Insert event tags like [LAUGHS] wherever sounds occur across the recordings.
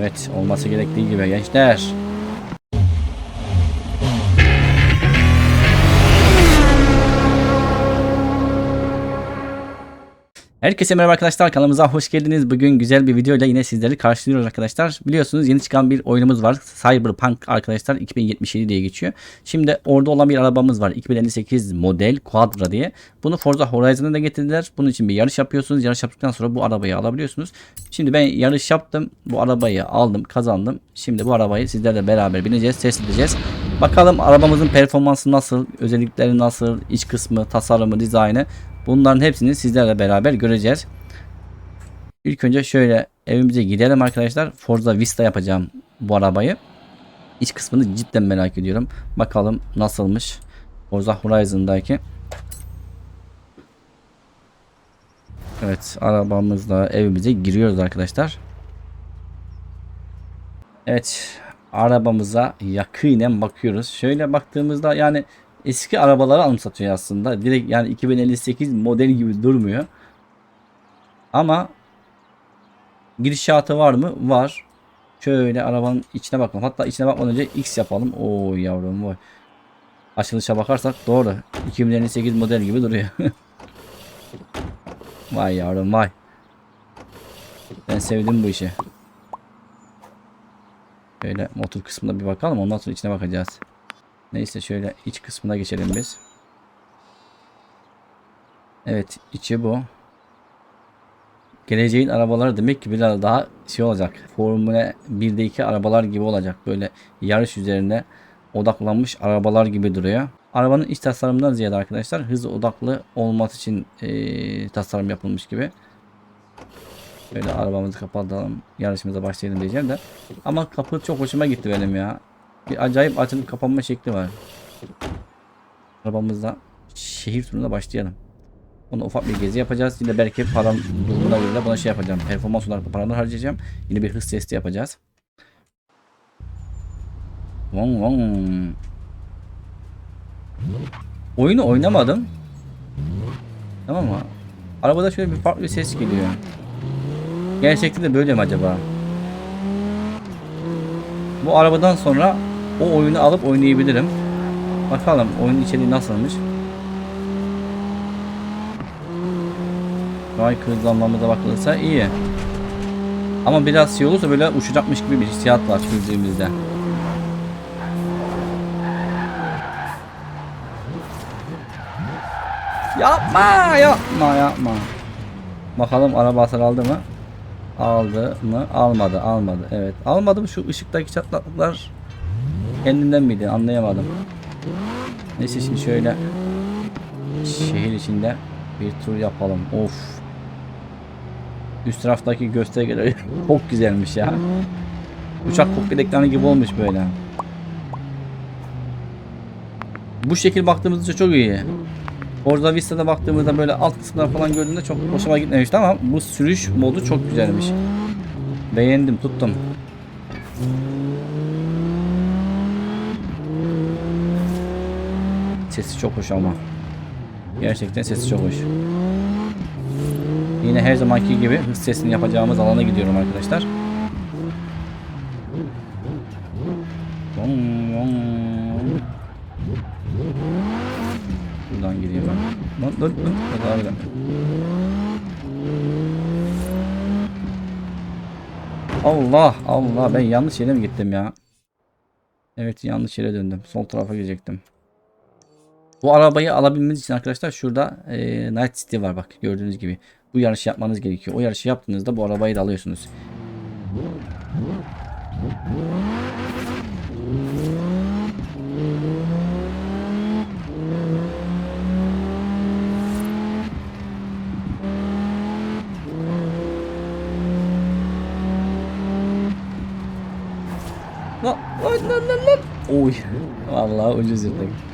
Evet olması gerektiği gibi gençler. Herkese merhaba arkadaşlar kanalımıza hoş geldiniz. Bugün güzel bir videoyla yine sizleri karşılıyoruz arkadaşlar. Biliyorsunuz yeni çıkan bir oyunumuz var. Cyberpunk arkadaşlar 2077 diye geçiyor. Şimdi orada olan bir arabamız var. 2058 model Quadra diye. Bunu Forza Horizon'a da getirdiler. Bunun için bir yarış yapıyorsunuz. Yarış yaptıktan sonra bu arabayı alabiliyorsunuz. Şimdi ben yarış yaptım. Bu arabayı aldım, kazandım. Şimdi bu arabayı sizlerle beraber bineceğiz, test edeceğiz. Bakalım arabamızın performansı nasıl, özellikleri nasıl, iç kısmı, tasarımı, dizaynı Bunların hepsini sizlerle beraber göreceğiz. İlk önce şöyle evimize gidelim arkadaşlar. Forza Vista yapacağım bu arabayı. İç kısmını cidden merak ediyorum. Bakalım nasılmış. Forza Horizon'daki. Evet arabamızla evimize giriyoruz arkadaşlar. Evet arabamıza yakinen bakıyoruz. Şöyle baktığımızda yani eski arabaları anımsatıyor aslında. Direkt yani 2058 model gibi durmuyor. Ama girişatı var mı? Var. Şöyle arabanın içine bakalım. Hatta içine bakmadan önce X yapalım. Oo yavrum vay. Açılışa bakarsak doğru. 2058 model gibi duruyor. [LAUGHS] vay yavrum vay. Ben sevdim bu işi. Şöyle motor kısmına bir bakalım. Ondan sonra içine bakacağız. Neyse şöyle iç kısmına geçelim biz. Evet içi bu. Geleceğin arabaları demek ki biraz daha şey olacak. Formula 1'deki arabalar gibi olacak. Böyle yarış üzerine odaklanmış arabalar gibi duruyor. Arabanın iç tasarımından ziyade arkadaşlar hız odaklı olması için e, tasarım yapılmış gibi. Böyle arabamızı kapatalım. Yarışımıza başlayalım diyeceğim de. Ama kapı çok hoşuma gitti benim ya. Bir acayip açılıp kapanma şekli var. Arabamızla şehir turuna başlayalım. Ona ufak bir gezi yapacağız. Yine belki param durumuna göre buna şey yapacağım. Performans olarak da paraları harcayacağım. Yine bir hız testi yapacağız. Vong vong. Oyunu oynamadım. Tamam mı? Arabada şöyle bir farklı bir ses geliyor. Gerçekten de böyle mi acaba? Bu arabadan sonra o oyunu alıp oynayabilirim. Bakalım oyun içeriği nasılmış. Vay hızlanmamıza bakılırsa iyi. Ama biraz şey olursa böyle uçacakmış gibi bir hissiyat var sürdüğümüzde. Yapma yapma yapma. Bakalım araba hasar aldı mı? Aldı mı? Almadı almadı. Evet almadım şu ışıktaki çatlaklıklar kendinden miydi anlayamadım. Neyse şimdi şöyle şehir içinde bir tur yapalım. Of. Üst taraftaki göstergeler [LAUGHS] çok güzelmiş ya. Uçak kokpit ekranı gibi olmuş böyle. Bu şekil baktığımızda çok iyi. Forza Vista'da baktığımızda böyle alt kısımlar falan gördüğümde çok hoşuma gitmemişti ama bu sürüş modu çok güzelmiş. Beğendim tuttum. Sesi çok hoş ama. Gerçekten sesi çok hoş. Yine her zamanki gibi hız sesini yapacağımız alana gidiyorum arkadaşlar. Buradan gireyim ben. Lan lan lan. Hadi harbiden. Allah Allah ben yanlış yere mi gittim ya? Evet yanlış yere döndüm. Sol tarafa gidecektim. Bu arabayı alabilmeniz için arkadaşlar şurada e, Night City var bak gördüğünüz gibi. Bu yarışı yapmanız gerekiyor. O yarışı yaptığınızda bu arabayı da alıyorsunuz. Lan lan lan lan. Oy. Vallahi ucuz yırttık.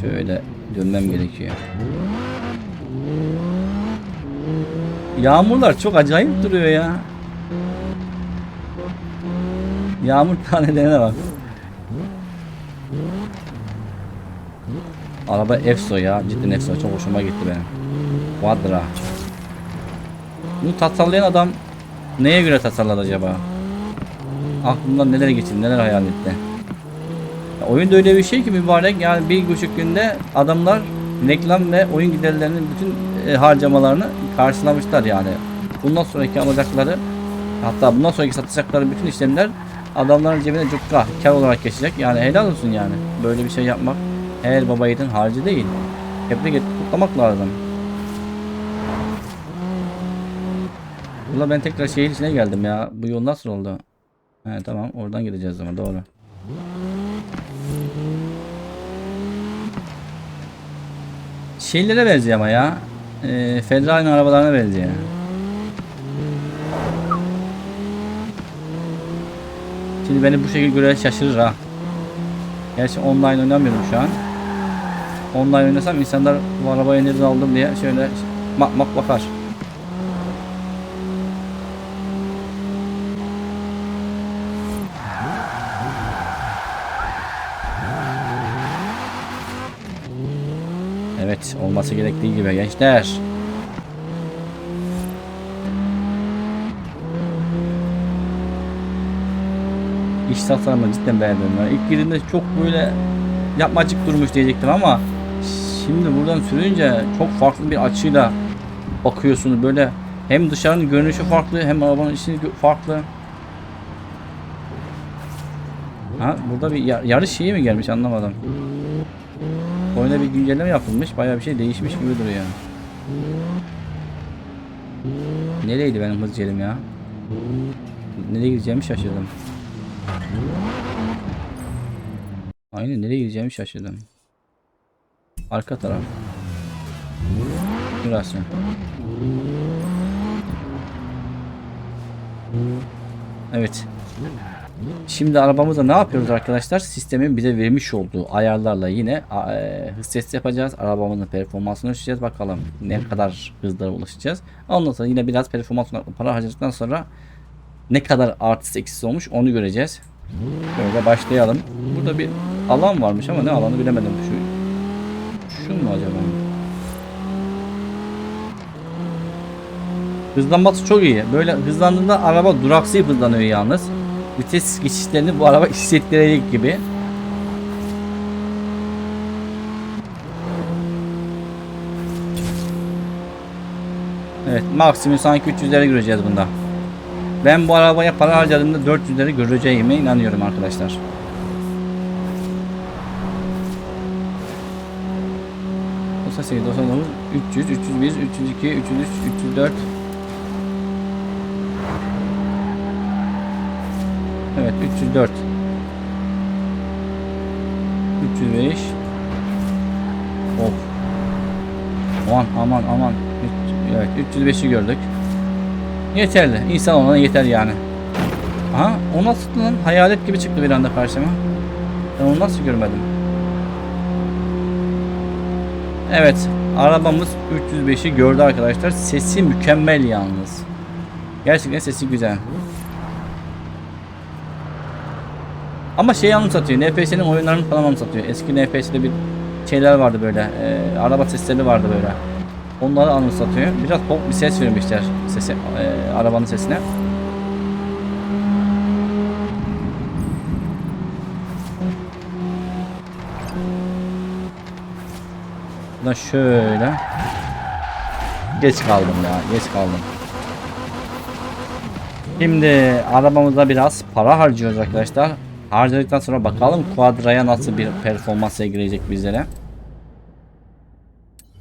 Şöyle dönmem gerekiyor. Yağmurlar çok acayip duruyor ya. Yağmur tanelerine bak. Araba Efso ya. Cidden Efso. Çok hoşuma gitti benim. Quadra. Bunu tasarlayan adam Neye göre tasarladı acaba? Aklımdan neler geçti, neler hayal etti. Ya oyunda öyle bir şey ki mübarek yani bir buçuk günde adamlar reklam ve oyun giderlerinin bütün e, harcamalarını karşılamışlar yani. Bundan sonraki alacakları hatta bundan sonraki satacakları bütün işlemler adamların cebine cukka kar olarak geçecek. Yani helal olsun yani. Böyle bir şey yapmak her baba yiğidin harcı değil. Tebrik et, kutlamak lazım. Valla ben tekrar şehir içine geldim ya. Bu yol nasıl oldu? He tamam oradan gideceğiz ama doğru. Şeylere benziyor ama ya. E, Ferrari'nin arabalarına benziyor. Şimdi beni bu şekilde göre şaşırır ha. Gerçi online oynamıyorum şu an. Online oynasam insanlar bu arabayı nereden aldım diye şöyle bak bak bakar. Olması gerektiği gibi gençler. İş tasarımını cidden beğendim. Ben. İlk girdiğimde çok böyle yapmacık durmuş diyecektim ama şimdi buradan sürünce çok farklı bir açıyla bakıyorsunuz böyle hem dışarının görünüşü farklı hem arabanın içi farklı. Ha burada bir ya- yarış şeyi mi gelmiş anlamadım. Oyuna bir güncelleme yapılmış. Bayağı bir şey değişmiş gibi duruyor. Nereydi benim hız yerim ya? Nereye gideceğimi şaşırdım. Aynen nereye gideceğimi şaşırdım. Arka taraf. Burası. Evet. Şimdi arabamızda ne yapıyoruz arkadaşlar? Sistemin bize vermiş olduğu ayarlarla yine e, hız testi yapacağız. Arabamızın performansını ölçeceğiz. Bakalım ne kadar hızlara ulaşacağız. Ondan sonra yine biraz performans para harcadıktan sonra ne kadar artısı eksisi olmuş onu göreceğiz. Böyle başlayalım. Burada bir alan varmış ama ne alanı bilemedim. Şu, şu mu acaba? Hızlanması çok iyi. Böyle hızlandığında araba duraksayıp hızlanıyor yalnız. Vites geçişlerini bu araba hissettirecek gibi. Evet maksimum sanki 300'lere göreceğiz bunda. Ben bu arabaya para harcadığımda 400'leri göreceğime inanıyorum arkadaşlar. O 98, 99, 300, 301, 302, 303, 304. Evet 304. 305. Of. Aman aman aman. Evet 305'i gördük. Yeterli. İnsan olana yeter yani. Aha o nasıl lan? Hayalet gibi çıktı bir anda karşıma. Ben onu nasıl görmedim? Evet. Arabamız 305'i gördü arkadaşlar. Sesi mükemmel yalnız. Gerçekten sesi güzel. Ama şey anımsatıyor. NFS'nin oyunlarını falan anımsatıyor. Eski NFS'de bir şeyler vardı böyle. e, araba sesleri vardı böyle. Onları anımsatıyor. Biraz pop bir ses vermişler sese, e, arabanın sesine. Da şöyle. Geç kaldım ya. Geç kaldım. Şimdi arabamıza biraz para harcıyoruz arkadaşlar. Harcadıktan sonra bakalım Quadra'ya nasıl bir performans girecek bizlere.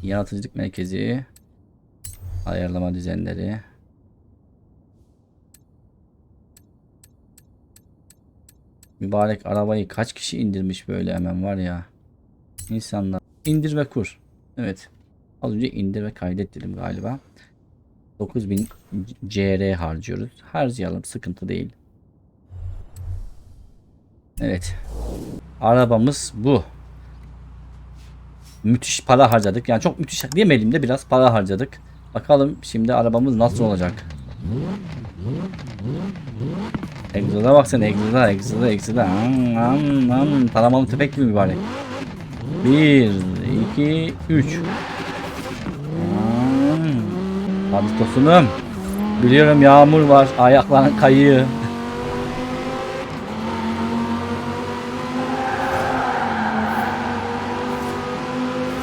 Yaratıcılık merkezi. Ayarlama düzenleri. Mübarek arabayı kaç kişi indirmiş böyle hemen var ya. İnsanlar. İndir ve kur. Evet. Az önce indir ve kaydet dedim galiba. 9000 CR harcıyoruz. Harcayalım sıkıntı değil. Evet. Arabamız bu. Müthiş para harcadık. Yani çok müthiş diyemeyelim de biraz para harcadık. Bakalım şimdi arabamız nasıl olacak. Egzoza baksana egzoza egzoza egzoza. Am, am, am. Taramalı tüfek gibi mübarek. 1, 2, 3. Hadi tosunum. Biliyorum yağmur var. Ayakların kayıyor.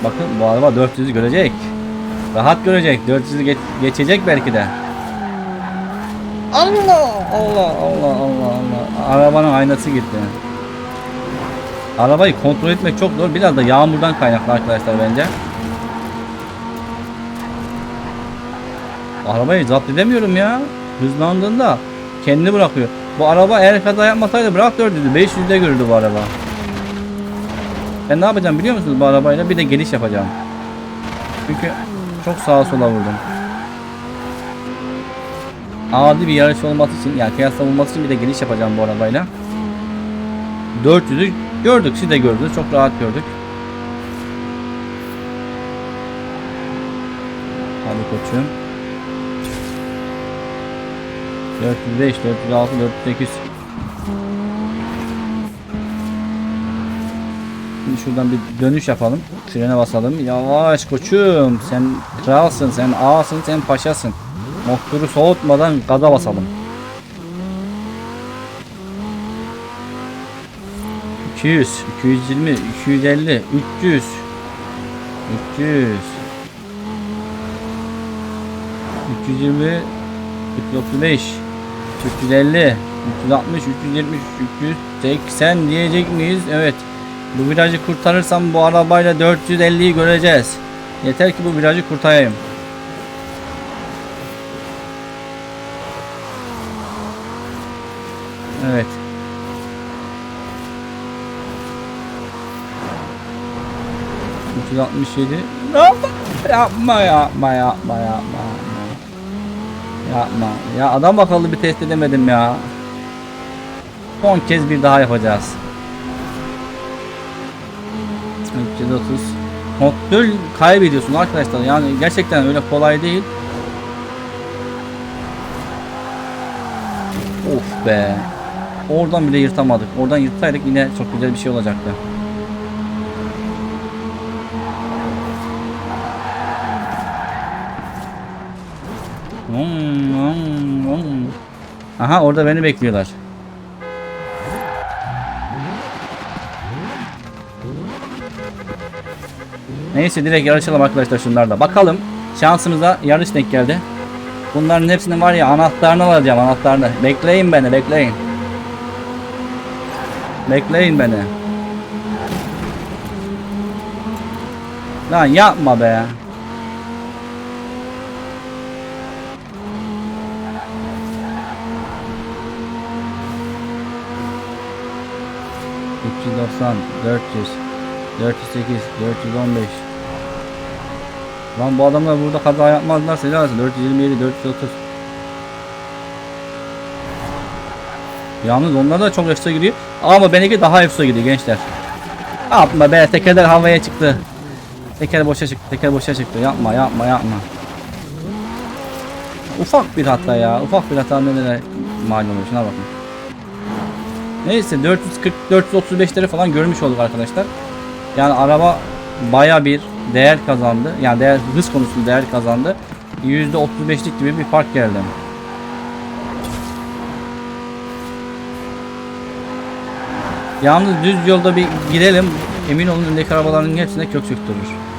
Bakın bu araba 400'ü görecek. Rahat görecek. 400'ü geç- geçecek belki de. Allah Allah Allah Allah Allah. Arabanın aynası gitti. Arabayı kontrol etmek çok zor. Biraz da yağmurdan kaynaklı arkadaşlar bence. Arabayı zapt edemiyorum ya. Hızlandığında kendini bırakıyor. Bu araba eğer kaza yapmasaydı bırak 400'ü 500'de görürdü bu araba. Ben ne yapacağım biliyor musunuz bu arabayla? Bir de geliş yapacağım. Çünkü çok sağa sola vurdum. Adi bir yarış olması için yani kıyasla olması için bir de geliş yapacağım bu arabayla. 400'ü gördük siz de gördünüz çok rahat gördük. Hadi koçum. 405, 406, 408. Şimdi şuradan bir dönüş yapalım. Frene basalım. Yavaş koçum. Sen kralsın, sen ağasın, sen paşasın. Motoru soğutmadan gaza basalım. 200, 220, 250, 300, 300, 320, 335, 350, 360, 370, 380 diyecek miyiz? Evet. Bu virajı kurtarırsam bu arabayla 450'yi göreceğiz. Yeter ki bu virajı kurtarayım. Evet. ...367... Yapma, yapma, yapma, yapma, yapma. Yapma. Ya adam akıllı bir test edemedim ya. Son kez bir daha yapacağız. 330. Kontrol kaybediyorsun arkadaşlar. Yani gerçekten öyle kolay değil. Of be. Oradan bile yırtamadık. Oradan yırtsaydık yine çok güzel bir şey olacaktı. Hmm, hmm, hmm. Aha orada beni bekliyorlar. Neyse direkt yarışalım arkadaşlar şunlarla. Bakalım şansımıza yarış denk geldi. Bunların hepsinin var ya anahtarını alacağım anahtarını. Bekleyin beni bekleyin. Bekleyin beni. Lan yapma be. ...390, 400, 408, 415... Lan bu adamlar burada kaza yapmazlarsa olsun. 427, 430. Yalnız onlar da çok ekstra gidiyor. Ama benimki daha ekstra gidiyor gençler. Yapma be tekerler havaya çıktı. Teker boşa çıktı. Teker boşa çıktı. Yapma yapma yapma. Ufak bir hata ya. Ufak bir hata nelere mal oluyor. Şuna bakın. Neyse 440 435'leri falan görmüş olduk arkadaşlar. Yani araba baya bir değer kazandı. Yani değer hız konusunda değer kazandı. %35'lik gibi bir fark geldi. Yalnız düz yolda bir gidelim. Emin olun öndeki arabaların hepsine kök söktürür.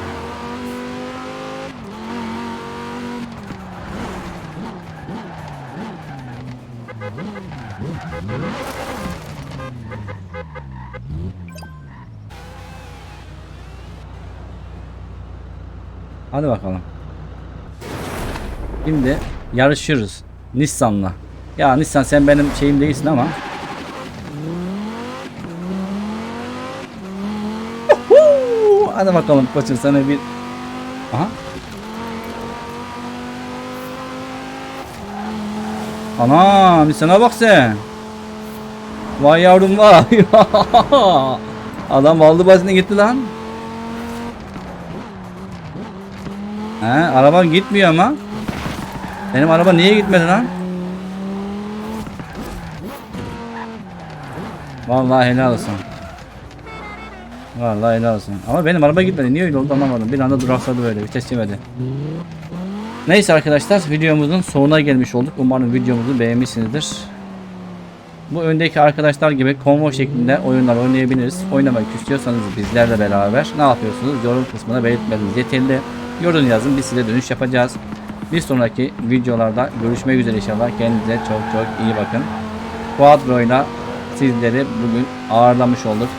Hadi bakalım. Şimdi yarışıyoruz Nissan'la. Ya Nissan sen benim şeyim değilsin ama. Hadi bakalım koçum sana bir Aha. Ana Nissan'a bak sen. Vay yavrum vay. [LAUGHS] Adam aldı başına gitti lan. He, araba gitmiyor ama. Benim araba niye gitmedi lan? Vallahi helal olsun. Vallahi helal olsun. Ama benim araba gitmedi. Niye öyle oldu anlamadım. Bir anda duraksadı böyle. Vites yemedi. Neyse arkadaşlar videomuzun sonuna gelmiş olduk. Umarım videomuzu beğenmişsinizdir. Bu öndeki arkadaşlar gibi konvoy şeklinde oyunlar oynayabiliriz. Oynamak istiyorsanız bizlerle beraber ne yapıyorsunuz? Yorum kısmına belirtmeniz yeterli. Yorum yazın biz size dönüş yapacağız. Bir sonraki videolarda görüşmek üzere inşallah. Kendinize çok çok iyi bakın. Quadro'yla sizleri bugün ağırlamış olduk.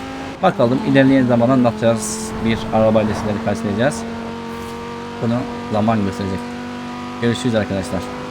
Bakalım ilerleyen zamanda ne yapacağız? Bir arabayla sizleri karşılayacağız. Bunu zaman gösterecek. Görüşürüz arkadaşlar.